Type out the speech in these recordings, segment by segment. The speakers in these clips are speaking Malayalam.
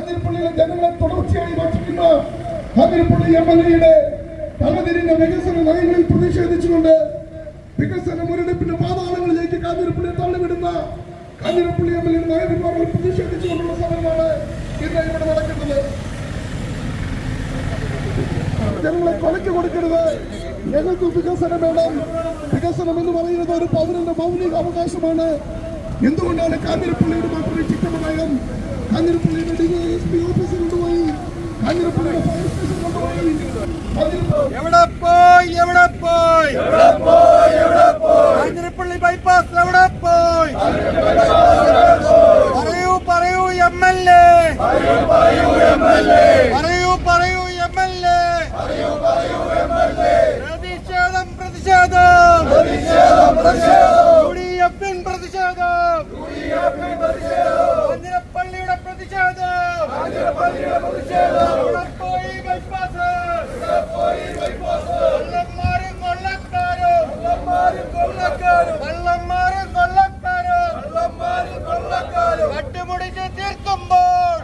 കാഞ്ഞിരപ്പള്ളിയിലെ ജനങ്ങളെ തുടർച്ചയായി വച്ചിരിക്കുന്ന കാഞ്ഞിരപ്പള്ളി എം എൽ എയുടെ തലതിരിഞ്ഞ വികസന നയങ്ങളിൽ പ്രതിഷേധിച്ചുകൊണ്ട് വികസന മുരടിപ്പിന്റെ പാതാളങ്ങളിലേക്ക് കാഞ്ഞിരപ്പള്ളിയെ തള്ളിവിടുന്ന കാഞ്ഞിരപ്പള്ളി എം എൽ എ നയനിർമ്മാണങ്ങൾ പ്രതിഷേധിച്ചുകൊണ്ടുള്ള സമരമാണ് ഇന്ന് ഇവിടെ നടക്കുന്നത്. ജനങ്ങളെ കൊലയ്ക്ക് കൊടുക്കരുത്. ഞങ്ങൾക്ക് വികസനം വേണം. വികസനം എന്ന് പറയുന്നത് ഒരു പൗരന്റെ മൗലിക അവകാശമാണ് എന്തുകൊണ്ടാണ് കാഞ്ഞിരപ്പള്ളിയുടെ മാത്രം ചിത്രമനയം കാഞ്ഞിരപ്പള്ളിയുടെ ഡിവൈഎസ്പി ഓഫീസിൽ കൊണ്ടുപോയി കാഞ്ഞിരപ്പള്ളിയുടെ ഫയർ സ്റ്റേഷൻ കൊണ്ടുപോയി എവിടെ പോയി എവിടെ പോയി കാഞ്ഞിരപ്പള്ളി ബൈപ്പാസ് എവിടെ പോയി പറയൂ പറയൂ എം എൽ എ പറയൂ പറയൂ എം എൽ എ പ്രതിഷേധം പ്രതിഷേധം യു ഡി എഫിൻ പ്രതിഷേധം കാഞ്ഞിരപ്പള്ളിയുടെ പ്രതിഷേധം എവിടെ പോയി ബൈപ്പാസ് കള്ളന്മാരും കൊള്ളക്കാരും കള്ളന്മാരും കൊള്ളക്കാരും കട്ടുമുടിച്ച് തീർക്കുമ്പോൾ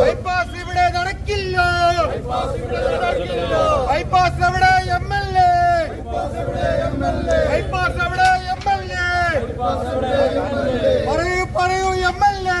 ബൈപ്പാസ് ഇവിടെ നടക്കില്ല ബൈപ്പാസ് എവിടെ എം എൽ എ ബൈപ്പാസ് എവിടെ എം എൽ എ പറയൂ പറയൂ എം എൽ എ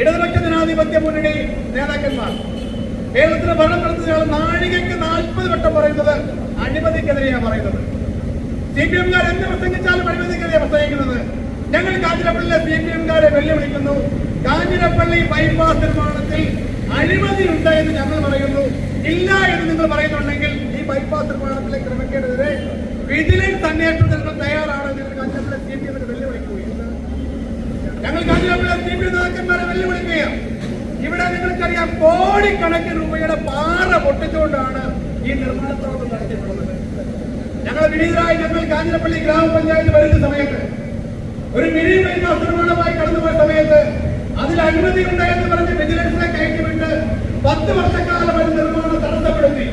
ഇടതുപക്ഷ ജനാധിപത്യ മുന്നണി നേതാക്കന്മാർ. കേരളത്തിന് ഭരണം നടത്തുന്ന നാഴികയ്ക്ക് നാൽപ്പത് വട്ടം പറയുന്നത് അഴിമതിക്കെതിരെയാണ് പറയുന്നത്. സി പി എംകാർ എന്ത് പ്രസംഗിച്ചാലും അഴിമതിക്കെതിരെ പ്രസംഗിക്കുന്നത്. ഞങ്ങൾ കാഞ്ഞിരപ്പള്ളിയിലെ സി പി എംകാരെ വെല്ലുവിളിക്കുന്നു. കാഞ്ഞിരപ്പള്ളി ബൈപ്പാസ് നിർമ്മാണത്തിൽ അഴിമതി ഉണ്ട് എന്ന് ഞങ്ങൾ പറയുന്നു. ഇല്ല എന്ന് നിങ്ങൾ പറയുന്നുണ്ടെങ്കിൽ ഈ ബൈപ്പാസ് നിർമ്മാണത്തിലെ ക്രമക്കേടെതിരെ വിജിലൻസ് അന്വേഷണം നിങ്ങൾ തയ്യാറാണ് നിങ്ങൾ കാഞ്ഞിരപ്പള്ളി സി പി എം ഞങ്ങൾ നേതാക്കന്മാരെ വെല്ലുവിളിക്കുകയാണ്. ഇവിടെ നിങ്ങൾക്കറിയാം കോടിക്കണക്കിന് രൂപയുടെ പാറ പൊട്ടിച്ചുകൊണ്ടാണ് ഈ നിർമ്മാണ പ്രവർത്തനം നടത്തിയിട്ടുള്ളത്. ഞങ്ങൾ വിനീതരായി ഞങ്ങൾ കാഞ്ഞിരപ്പള്ളി ഗ്രാമപഞ്ചായത്ത് വരുന്ന സമയത്ത് ഒരു മിനി ബൈപ്പാസ് നിർമ്മാണമായി കടന്നുപോയ സമയത്ത് അതിൽ അനുമതി ഉണ്ടായെന്ന് പറഞ്ഞ് വിജിലൻസിനെ കയറ്റിവിട്ട് പത്ത് വർഷക്കാലം ഒരു നിർമ്മാണം തടസ്സപ്പെടുത്തി.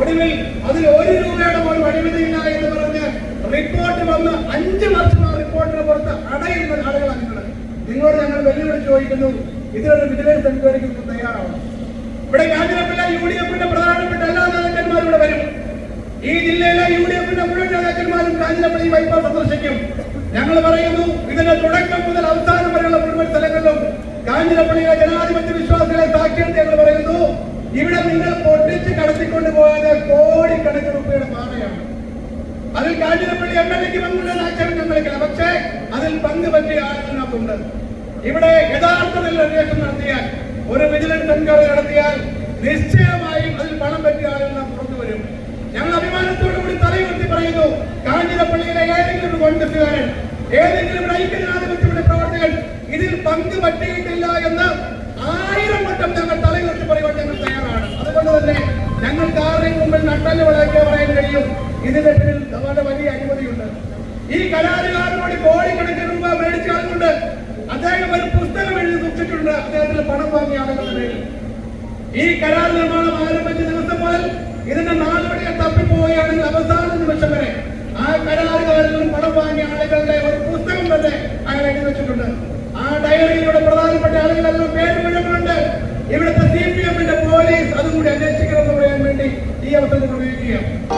ഒടുവിൽ അതിൽ ഒരു രൂപയുടെ പോലും അനുമതിയില്ല എന്ന് പറഞ്ഞ് റിപ്പോർട്ട് വന്ന് അഞ്ച് വർഷം ആ റിപ്പോർട്ടിന് പുറത്ത് അടയുന്ന ആളുകളാണ് നിങ്ങൾ നിങ്ങളോട് ഞങ്ങൾ വെല്ലുവിളിച്ച് ചോദിക്കുന്നു. ഇതിനൊരു വിജിലൻസ് എൻക്വയറിക്ക് തയ്യാറാവണം. ഇവിടെ കാഞ്ഞിരപ്പള്ളി യു ഡി എഫിന്റെ പ്രധാനപ്പെട്ട എല്ലാ നേതാക്കന്മാരും ഇവിടെ വരും. ഈ ജില്ലയിലെ യു ഡി എഫിന്റെ മുഴുവൻ നേതാക്കന്മാരും കാഞ്ഞിരപ്പള്ളി ബൈപ്പാസ് സന്ദർശിക്കും. ഞങ്ങൾ പറയുന്നു ഇതിന്റെ തുടക്കം മുതൽ അവസാനം വരെയുള്ള മുഴുവൻ സ്ഥലങ്ങളിലും കാഞ്ഞിരപ്പള്ളിയിലെ ജനാധിപത്യ വിശ്വാസികളെ സാക്ഷിയെടുത്ത് ഞങ്ങൾ പറയുന്നു. ഇവിടെ നിങ്ങൾ പൊട്ടിച്ച് കടത്തിക്കൊണ്ട് പോയത് കോടിക്കണക്കിന് രൂപയുടെ പാറയാണ് അതിൽ കാഞ്ഞിരപ്പള്ളി എം എൽ എക്ക് പങ്കുള്ള ആക്ഷേപം ഞങ്ങൾക്കില്ല പക്ഷേ അതിൽ പങ്ക് പറ്റിയ ഇവിടെ യഥാർത്ഥത്തിൽ അന്വേഷണം നടത്തിയാൽ ഒരു വിജിലൻസ് എൻക്വയറി നടത്തിയാൽ നിശ്ചയമായും അതിൽ പണം പറ്റിയ ആളുകൾ നാം പുറത്തു വരും ഞങ്ങൾ അഭിമാനത്തോടു കൂടി തലയുയർത്തി പറയുന്നു കാഞ്ഞിരപ്പള്ളിയിലെ ഏതെങ്കിലും ഒരു കോൺഗ്രസുകാരൻ ഏതെങ്കിലും ഒരു ഐക്യജനാധിപത്യത്തിന്റെ പ്രവർത്തകൻ ഇതിൽ പങ്ക് പറ്റിയിട്ടില്ല എന്ന് ആയിരം വട്ടം ഞങ്ങൾ തലയുയർത്തി പറയുവാൻ ഞങ്ങൾ തയ്യാറാണ്. അതുകൊണ്ട് തന്നെ ഞങ്ങൾക്ക് ആരുടെയും മുമ്പിൽ നട്ടൽ വളർത്തിയ പറയാൻ കഴിയും. ഇതിന്റെ പേരിൽ വളരെ വലിയ അനുമതിയുണ്ട്. ഈ കലാകാരനോട് കോടിക്കണക്കിന് രൂപ മേടിച്ച ആളുകൊണ്ട് അദ്ദേഹം ഒരു പുസ്തകം എഴുതി സൂക്ഷിച്ചിട്ടുണ്ട്. അദ്ദേഹത്തിന് പണം വാങ്ങിയ ആളുകളുടെ ഈ കരാർ നിർമ്മാണം ആരംഭിച്ച ദിവസം മുതൽ ഇതിന്റെ നാലുപടികൾ തപ്പിപ്പോവുകയാണെങ്കിൽ അവസാന നിമിഷം വരെ ആ കരാറുകാരിൽ നിന്നും പണം വാങ്ങിയ ആളുകളുടെ ഒരു പുസ്തകം തന്നെ അയാൾ എഴുതി വെച്ചിട്ടുണ്ട് ആ ഡയറിയിലൂടെ പ്രധാനപ്പെട്ട ആളുകളെല്ലാം പേര് മുഴുവനുണ്ട് ഇവിടുത്തെ സി പി എമ്മിന്റെ പോലീസ് അതുകൂടി അന്വേഷിക്കണമെന്ന് പറയാൻ വേണ്ടി ഈ അവസരത്തിൽ ഉപയോഗിക്കുകയാണ്